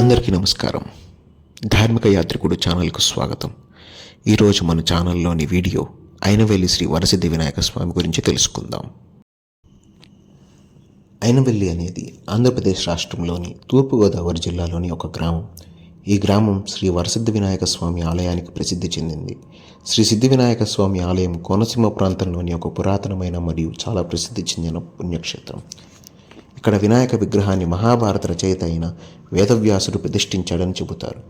అందరికీ నమస్కారం. ధార్మిక యాత్రికుడు ఛానల్కు స్వాగతం. ఈరోజు మన ఛానల్లోని వీడియో అయినవెల్లి శ్రీ వరసిద్ధి వినాయక స్వామి గురించి తెలుసుకుందాం. అయినవెల్లి అనేది ఆంధ్రప్రదేశ్ రాష్ట్రంలోని తూర్పుగోదావరి జిల్లాలోని ఒక గ్రామం. ఈ గ్రామం శ్రీ వరసిద్ధి వినాయక స్వామి ఆలయానికి ప్రసిద్ధి చెందింది. శ్రీ సిద్ధి వినాయక స్వామి ఆలయం కోనసీమ ప్రాంతంలోని ఒక పురాతనమైన మరియు చాలా ప్రసిద్ధి చెందిన పుణ్యక్షేత్రం. ఇక్కడ వినాయక విగ్రహాన్ని మహాభారత రచయిత అయిన వేదవ్యాసుడు ప్రతిష్ఠించాడని చెబుతారు.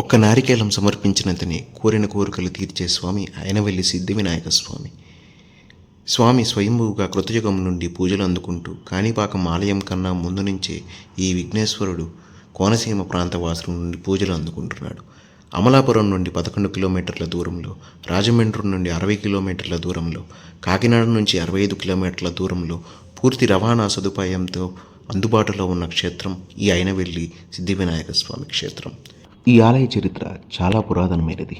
ఒక్క నారికేలం సమర్పించినంతనే కోరిన కోరికలు తీర్చే స్వామి అయినవెల్లి సిద్ధి వినాయక స్వామి. స్వామి స్వయంభువుగా కృతయుగం నుండి పూజలు అందుకుంటూ కాణిపాకం ఆలయం కన్నా ముందు నుంచే ఈ విఘ్నేశ్వరుడు కోనసీమ ప్రాంత వాసుల నుండి పూజలు అందుకుంటున్నాడు. అమలాపురం నుండి పదకొండు కిలోమీటర్ల దూరంలో రాజమండ్రి నుండి అరవై కిలోమీటర్ల దూరంలో కాకినాడ నుంచి అరవై ఐదు కిలోమీటర్ల దూరంలో పూర్తి రవాణా సదుపాయంతో అందుబాటులో ఉన్న క్షేత్రం ఈ అయినవెల్లి సిద్ధివినాయక స్వామి క్షేత్రం. ఈ ఆలయ చరిత్ర చాలా పురాతనమైనది.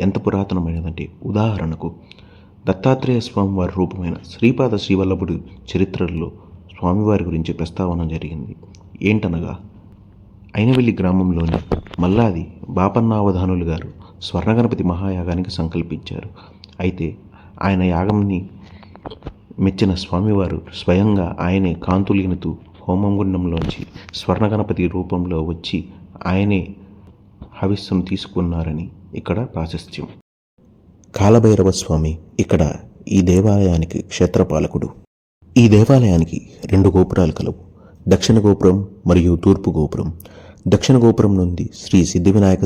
ఎంత పురాతనమైనదంటే ఉదాహరణకు దత్తాత్రేయ స్వామి వారి రూపమైన శ్రీపాద శ్రీవల్లభుడు చరిత్రలో స్వామివారి గురించి ప్రస్తావన జరిగింది. ఏంటనగా అయినవెల్లి గ్రామంలోని మల్లాది బాపన్నావధానులు గారు స్వర్ణగణపతి మహాయాగానికి సంకల్పించారు. అయితే ఆయన యాగంని మెచ్చిన స్వామివారు స్వయంగా ఆయనే కాంతులీనుతూ హోమం గుండంలోంచి స్వర్ణగణపతి రూపంలో వచ్చి ఆయనే హవిస్సును తీసుకున్నారని ఇక్కడ ప్రాశస్త్యం. కాలభైరవ స్వామి ఇక్కడ ఈ దేవాలయానికి క్షేత్రపాలకుడు. ఈ దేవాలయానికి రెండు గోపురాలు కలవు. దక్షిణ గోపురం మరియు తూర్పు గోపురం. దక్షిణ గోపురం నుండి శ్రీ సిద్ధి వినాయక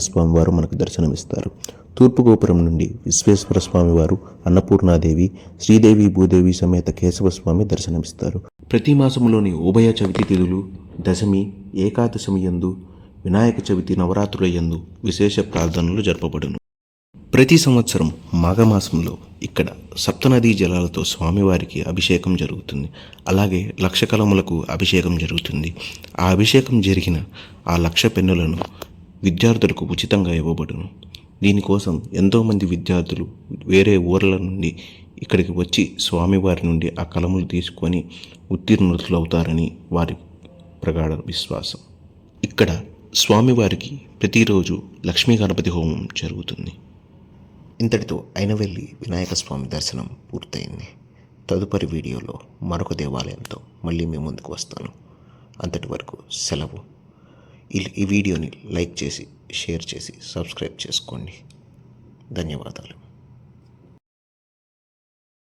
మనకు దర్శనమిస్తారు. తూర్పు గోపురం నుండి విశ్వేశ్వర స్వామి వారు అన్నపూర్ణాదేవి శ్రీదేవి భూదేవి సమేత కేశవ స్వామి దర్శనమిస్తారు. ప్రతి మాసములోని ఉభయ చవితి తిథులు దశమి ఏకాదశమి యందు వినాయక చవితి నవరాత్రుల యందు విశేష ప్రార్థనలు జరపబడును. ప్రతి సంవత్సరం మాఘమాసంలో ఇక్కడ సప్తనదీ జలాలతో స్వామివారికి అభిషేకం జరుగుతుంది. అలాగే లక్ష కలములకు అభిషేకం జరుగుతుంది. ఆ అభిషేకం జరిగిన ఆ లక్ష పెన్నులను విద్యార్థులకు ఉచితంగా ఇవ్వబడును. దీనికోసం ఎంతోమంది విద్యార్థులు వేరే ఊర్ల నుండి ఇక్కడికి వచ్చి స్వామివారి నుండి ఆ కలములు తీసుకొని ఉత్తీర్ణులు అవుతారని వారి ప్రగాఢ విశ్వాసం. ఇక్కడ స్వామివారికి ప్రతిరోజు లక్ష్మీ గణపతి హోమం జరుగుతుంది. ఇంతటితో అయినవెల్లి వినాయక స్వామి దర్శనం పూర్తయింది. తదుపరి వీడియోలో మరొక దేవాలయంతో మళ్ళీ మీ ముందుకు వస్తాను. అంతటి వరకు సెలవు. ఈ వీడియోని లైక్ చేసి షేర్ చేసి సబ్స్క్రైబ్ చేసుకోండి. ధన్యవాదాలు.